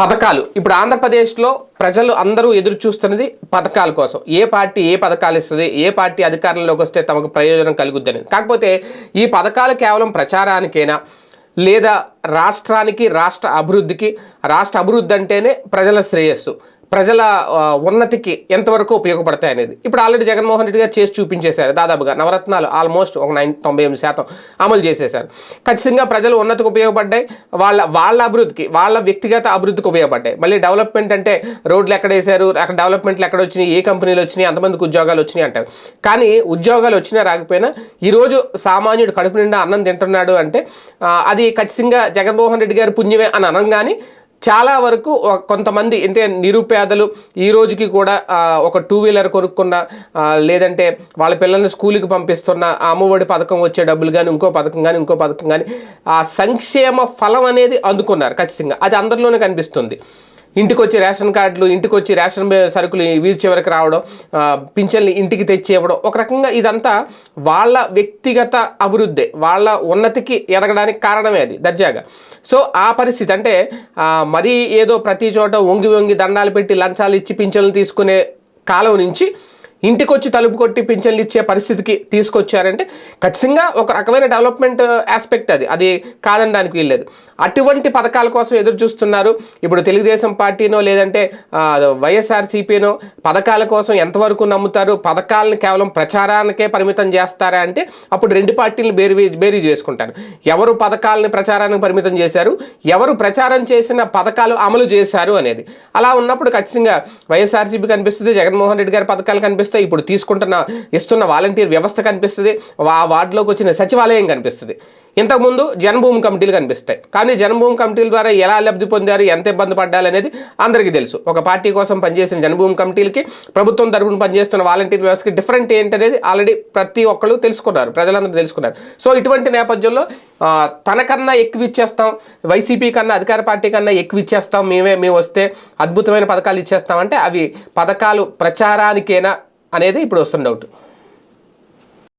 పథకాలు. ఇప్పుడు ఆంధ్రప్రదేశ్లో ప్రజలు అందరూ ఎదురు చూస్తున్నది పథకాల కోసం. ఏ పార్టీ ఏ పథకాలు ఇస్తుంది ఏ పార్టీ అధికారంలోకి వస్తే తమకు ప్రయోజనం కలుగుద్దని కాకపోతే ఈ పథకాలు కేవలం ప్రచారానికైనా? లేదా రాష్ట్రానికి రాష్ట్ర అభివృద్ధికి రాష్ట్ర అభివృద్ధి అంటేనే ప్రజల శ్రేయస్సు. ప్రజల ఉన్నతికి ఎంతవరకు ఉపయోగపడతాయి అనేది. ఇప్పుడు ఆల్రెడీ జగన్మోహన్ రెడ్డి గారు చేసి చూపించేశారు. దాదాపుగా నవరత్నాలు ఆల్మోస్ట్ ఒక నైన్ తొంభై ఎనిమిది శాతం అమలు చేసేశారు. ఖచ్చితంగా ప్రజలు ఉన్నతికి ఉపయోగపడ్డాయి. వాళ్ళ వాళ్ళ అభివృద్ధికి వాళ్ళ వ్యక్తిగత అభివృద్ధికి ఉపయోగపడ్డాయి. మళ్ళీ డెవలప్మెంట్ అంటే రోడ్లు ఎక్కడ వేశారు అక్కడ డెవలప్మెంట్లు ఎక్కడ వచ్చినాయి ఏ కంపెనీలు వచ్చినాయి అంతమందికి ఉద్యోగాలు వచ్చినాయి అంటారు. కానీ ఉద్యోగాలు వచ్చినా రాకపోయినా ఈరోజు సామాన్యుడు కడుపు నిండా అన్నం తింటున్నాడు అంటే అది ఖచ్చితంగా జగన్మోహన్ రెడ్డి గారి పుణ్యమే అని అనగానే చాలా వరకు కొంతమంది అంటే నిరుపేదలు ఈ రోజుకి కూడా ఒక టూ వీలర్ కొనుక్కున్న లేదంటే వాళ్ళ పిల్లల్ని స్కూల్కి పంపిస్తున్న అమ్మఒడి పథకం వచ్చే డబ్బులు కానీ ఇంకో పథకం కానీ ఇంకో పథకం కానీ ఆ సంక్షేమ ఫలం అనేది అందుకున్నారు ఖచ్చితంగా. అది అందరిలోనే కనిపిస్తుంది. ఇంటికి వచ్చి రేషన్ కార్డులు ఇంటికి వచ్చి రేషన్ సరుకులు వీధి చివరికి రావడం పింఛన్లు ఇంటికి తెచ్చి ఇవ్వడం ఒక రకంగా ఇదంతా వాళ్ళ వ్యక్తిగత అభివృద్ధి. వాళ్ళ ఉన్నతికి ఎదగడానికి కారణమే అది దర్జాగా. సో ఆ పరిస్థితి అంటే మరీ ఏదో ప్రతి చోట వంగి వంగి దండాలు పెట్టి లంచాలు ఇచ్చి పింఛన్లు తీసుకునే కాలం నుంచి ఇంటికొచ్చి తలుపు కొట్టి పింఛన్లు ఇచ్చే పరిస్థితికి తీసుకొచ్చారంటే ఖచ్చితంగా ఒక రకమైన డెవలప్మెంట్ uh, ఆస్పెక్ట్ అది. అది కాదనడానికి వీల్లేదు. అటువంటి పథకాల కోసం ఎదురు చూస్తున్నారు. ఇప్పుడు తెలుగుదేశం పార్టీనో లేదంటే uh, వైఎస్ఆర్సీపీనో పథకాల కోసం ఎంతవరకు నమ్ముతారు? పథకాలను కేవలం ప్రచారానికే పరిమితం చేస్తారా అంటే అప్పుడు రెండు పార్టీలను బేరీ బేరీ చేసుకుంటారు. ఎవరు పథకాలను ప్రచారానికి పరిమితం చేశారు? ఎవరు ప్రచారం చేసిన పథకాలు అమలు చేశారు అనేది. అలా ఉన్నప్పుడు ఖచ్చితంగా వైఎస్ఆర్సీపీ కనిపిస్తుంది జగన్మోహన్ రెడ్డి గారి పథకాలు కనిపిస్తాయి ఇప్పుడు తీసుకుంటున్న ఇస్తున్న వాలంటీర్ వ్యవస్థ కనిపిస్తుంది. ఆ వార్డులోకి వచ్చిన సచివాలయం కనిపిస్తుంది. ఇంతకుముందు జన్మభూమి కమిటీలు కనిపిస్తాయి. కానీ జన్మభూమి కమిటీల ద్వారా ఎలా లబ్ధి పొందారు ఎంత ఇబ్బంది పడ్డారు అనేది అందరికీ తెలుసు. ఒక పార్టీ కోసం పనిచేసిన జన్మభూమి కమిటీలకి ప్రభుత్వం తరపున పనిచేస్తున్న వాలంటీర్ వ్యవస్థకి డిఫరెంట్ ఏంటనేది ఆల్రెడీ ప్రతి ఒక్కళ్ళు తెలుసుకున్నారు. ప్రజలందరూ తెలుసుకున్నారు. సో ఇటువంటి నేపథ్యంలో తనకన్నా ఎక్కువ ఇచ్చేస్తాం వైసీపీ కన్నా అధికార పార్టీ కన్నా ఎక్కువ ఇచ్చేస్తాం మేమే మేము వస్తే అద్భుతమైన పథకాలు ఇచ్చేస్తామంటే అవి పథకాలు ప్రచారానికేనా? అనేది ఇప్పుడు వస్తున్న డౌట్